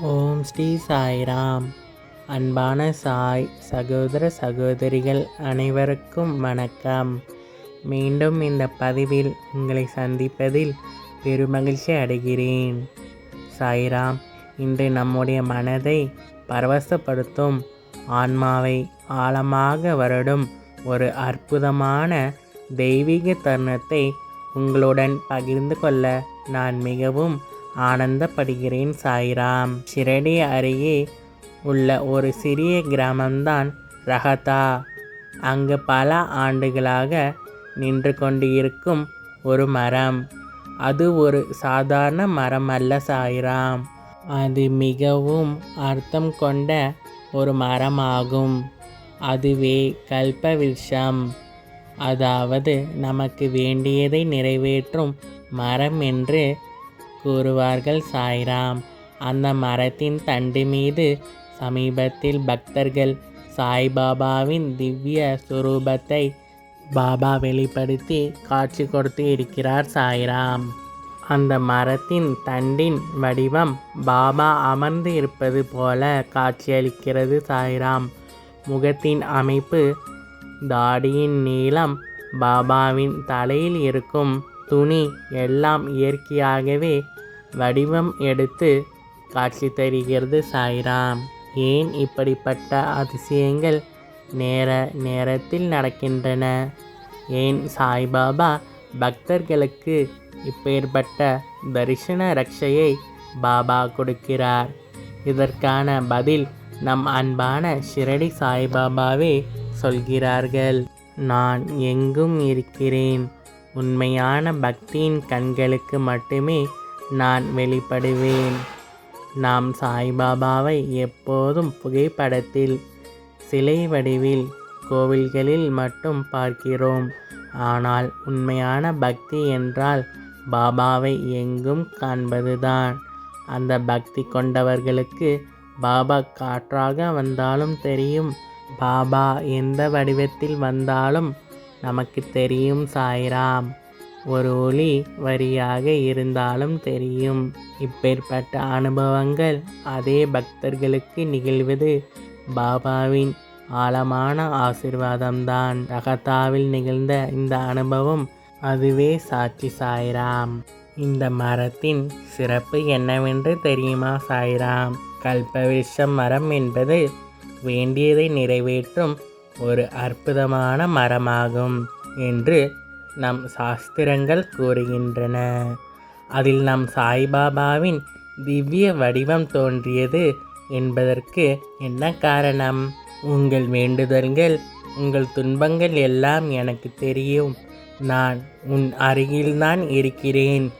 ஓம் ஸ்ரீ சாய்ராம். அன்பான சாய் சகோதர சகோதரிகள் அனைவருக்கும் வணக்கம். மீண்டும் இந்த பதிவில் உங்களை சந்திப்பதில் பெருமகிழ்ச்சி அடைகிறேன். சாய்ராம் இன்று நம்முடைய மனதை பரவசப்படுத்தும் ஆன்மாவை ஆழமாக வருடும் ஒரு அற்புதமான தெய்வீக தருணத்தை உங்களுடன் பகிர்ந்து கொள்ள நான் மிகவும் ஆனந்தப்படுகிறேன் சாய்ராம். ஷிரடி அருகே உள்ள ஒரு சிறிய கிராமம்தான் ரஹதா. அங்கு பல ஆண்டுகளாக நின்று கொண்டு இருக்கும் ஒரு மரம். அது ஒரு சாதாரண மரம் அல்ல சாய்ராம். அது மிகவும் அர்த்தம் கொண்ட ஒரு மரமாகும். அதுவே கல்பவிருஷம். அதாவது நமக்கு வேண்டியதை நிறைவேற்றும் மரம் என்று கூறுவார்கள் சாய்ராம் அந்த மரத்தின் தண்டு மீது சமீபத்தில் பக்தர்கள் சாய்பாபாவின் திவ்ய சுரூபத்தை பாபா வெளிப்படுத்தி காட்சி கொடுத்து இருக்கிறார் சாய்ராம். அந்த மரத்தின் தண்டின் வடிவம் பாபா அமர்ந்து இருப்பது போல காட்சியளிக்கிறது சாய்ராம். முகத்தின் அமைப்பு தாடியின் நீளம் பாபாவின் தலையில் இருக்கும் துணி எல்லாம் இயற்கையாகவே வடிவம் எடுத்து காட்சி தருகிறது சாய்ராம். ஏன் இப்படிப்பட்ட அதிசயங்கள் நேர நேரத்தில் நடக்கின்றன? ஏன் சாய்பாபா பக்தர்களுக்கு இப்பேற்பட்ட தரிசன ரக்ஷையை பாபா கொடுக்கிறார்? இதற்கான பதில் நம் அன்பான ஷிரடி சாய்பாபாவே சொல்கிறார்கள். நான் எங்கும் இருக்கிறேன். உண்மையான பக்தியின் கண்களுக்கு மட்டுமே நான் வெளிப்படுவேன். நாம் சாய்பாபாவை எப்போதும் புகைப்படத்தில் சிலை வடிவில் கோவில்களில் மட்டும் பார்க்கிறோம். ஆனால் உண்மையான பக்தி என்றால் பாபாவை எங்கும் காண்பதுதான். அந்த பக்தி கொண்டவர்களுக்கு பாபா காற்றாக வந்தாலும் தெரியும். பாபா எந்த வடிவத்தில் வந்தாலும் நமக்கு தெரியும் சாய்ராம். ஒரு ஒளி வரியாக இருந்தாலும் தெரியும். இப்பேற்பட்ட அனுபவங்கள் அதே பக்தர்களுக்கு நிகழ்வது பாபாவின் ஆழமான ஆசிர்வாதம்தான். ரகதாவில் நிகழ்ந்த இந்த அனுபவம் அதுவே சாட்சி சாய்ராம். இந்த மரத்தின் சிறப்பு என்னவென்று தெரியுமா சாய்ராம்? கல்பவிஷம் மரம் என்பது வேண்டியதை நிறைவேற்றும் ஒரு அற்புதமான மரமாகும் என்று நம் சாஸ்திரங்கள் கூறுகின்றன. அதில் நம் சாய்பாபாவின் திவ்ய வடிவம் தோன்றியது என்பதற்கு என்ன காரணம்? உங்கள் வேண்டுதல்கள் உங்கள் துன்பங்கள் எல்லாம் எனக்கு தெரியும். நான் உன் அருகில்தான் இருக்கிறேன்.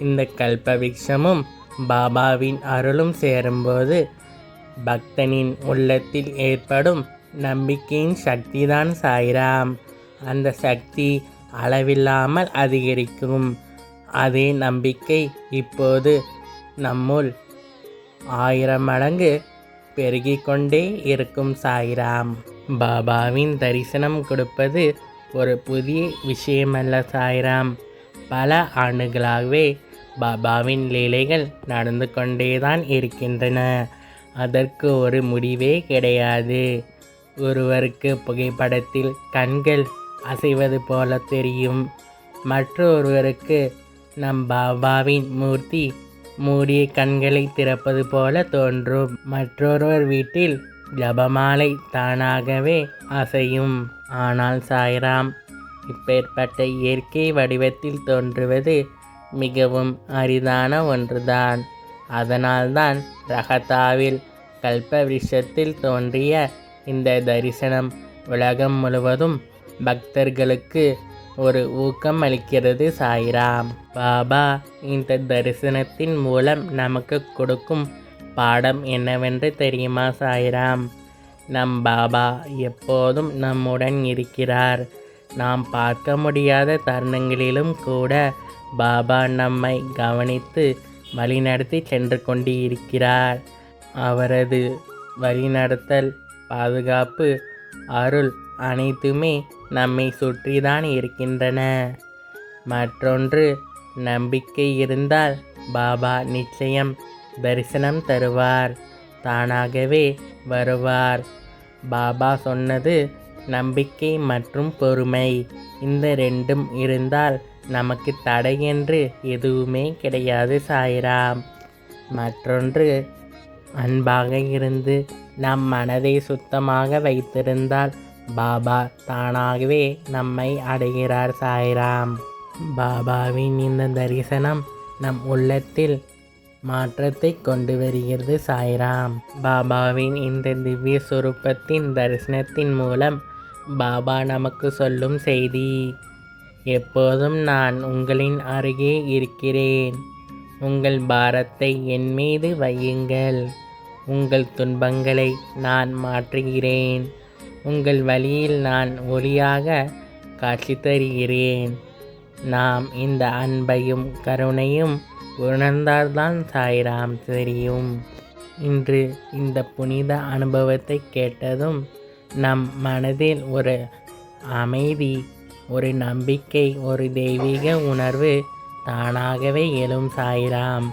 இந்த கல்பவிக்ஷமும் பாபாவின் அருளும் சேரும்போது பக்தனின் உள்ளத்தில் ஏற்படும் நம்பிக்கையின் சக்தி தான் சாய்ராம். அந்த சக்தி அளவில்லாமல் அதிகரிக்கும். அதே நம்பிக்கை இப்போது நம்முள் ஆயிரம் மடங்கு பெருகிக்கொண்டே இருக்கும் சாய்ராம். பாபாவின் தரிசனம் கொடுப்பது ஒரு புதிய விஷயமல்ல சாய்ராம். பல ஆண்டுகளாகவே பாபாவின் லீலைகள் நடந்து கொண்டே தான் இருக்கின்றன. அதற்கு ஒரு முடிவே கிடையாது. ஒருவருக்கு புகைப்படத்தில் கண்கள் அசைவது போல தெரியும். மற்றொருவருக்கு நம் பாபாவின் மூர்த்தி மூடிய கண்களை திறப்பது போல தோன்றும். மற்றொருவர் வீட்டில் ஜபமாலை தானாகவே அசையும். ஆனால் சாய்ராம் இப்பேற்பட்ட இயற்கை வடிவத்தில் தோன்றுவது மிகவும் அரிதான ஒன்றுதான். அதனால்தான் ரகதாவில் கல்ப விஷத்தில் தோன்றிய இந்த தரிசனம் உலகம் முழுவதும் பக்தர்களுக்கு ஒரு ஊக்கம் அளிக்கிறது சாய்ராம். பாபா இந்த தரிசனத்தின் மூலம் நமக்கு கொடுக்கும் பாடம் என்னவென்று தெரியுமா சாய்ராம்? நம் பாபா எப்போதும் நம்முடன் இருக்கிறார். நாம் பார்க்க முடியாத தருணங்களிலும் கூட பாபா நம்மை கவனித்து வழிநடத்தி சென்று கொண்டு இருக்கிறார் அவரது வழிநடத்தல் பாதுகாப்பு அருள் அனைத்துமே நம்மை சுற்றிதான் இருக்கின்றன. மற்றொன்று நம்பிக்கை இருந்தால் பாபா நிச்சயம் தரிசனம் தருவார் தானாகவே வருவார். பாபா சொன்னது நம்பிக்கை மற்றும் பொறுமை இந்த ரெண்டும் இருந்தால் நமக்கு தடை என்று எதுவுமே கிடையாது சாய்ராம். மற்றொன்று அன்பாக இருந்து நம் மனதை சுத்தமாக வைத்திருந்தால் பாபா தானாகவே நம்மை அடைகிறார் சாய்ராம். பாபாவின் இந்த தரிசனம் நம் உள்ளத்தில் மாற்றத்தை கொண்டு வருகிறது சாய்ராம். பாபாவின் இந்த திவ்ய சுரூபத்தின் தரிசனத்தின் மூலம் பாபா நமக்கு சொல்லும் செய்தி எப்போதும் நான் உங்களின் அருகே இருக்கிறேன். உங்கள் பாரத்தை என் மீது வையுங்கள். உங்கள் துன்பங்களை நான் மாற்றுகிறேன். உங்கள் வழியில் நான் ஒளியாக காட்சி தருகிறேன். நாம் இந்த அன்பையும் கருணையும் உணர்ந்தால்தான் சாய்ராம் தெரியும். இன்று இந்த புனித அனுபவத்தை கேட்டதும் நம் மனதில் ஒரு அமைதி ஒரு நம்பிக்கை ஒரு தெய்வீக உணர்வு தானாகவே எழும் சாய்ராம்.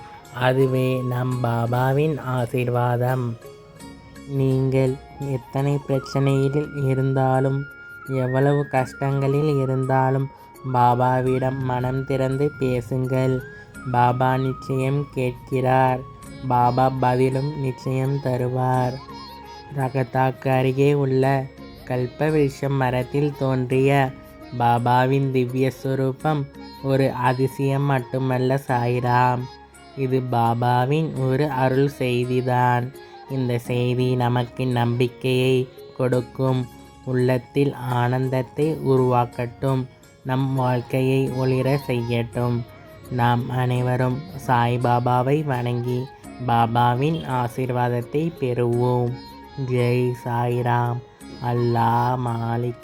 அதுவே நம் பாபாவின் ஆசீர்வாதம். நீங்கள் எத்தனை பிரச்சனையில் இருந்தாலும் எவ்வளவு கஷ்டங்களில் இருந்தாலும் பாபாவிடம் மனம் திறந்து பேசுங்கள். பாபா நிச்சயம் கேட்கிறார். பாபா பதிலும் நிச்சயம் தருவார். ரகத்தாக்கு அருகே உள்ள கல்பவிருஷம் மரத்தில் தோன்றிய பாபாவின் திவ்ய சுரூபம் ஒரு அதிசயம் மட்டுமல்ல சாய்ராம் இது பாபாவின் ஒரு அருள் செய்திதான். இந்த செய்தி நமக்கு நம்பிக்கையை கொடுக்கும். உள்ளத்தில் ஆனந்தத்தை உருவாக்கட்டும். நம் வாழ்க்கையை ஒளிர செய்யட்டும். நாம் அனைவரும் சாய்பாபாவை வணங்கி பாபாவின் ஆசிர்வாதத்தை பெறுவோம். ஜெய் சாய்ராம். அல்லாஹ் மாலிக்.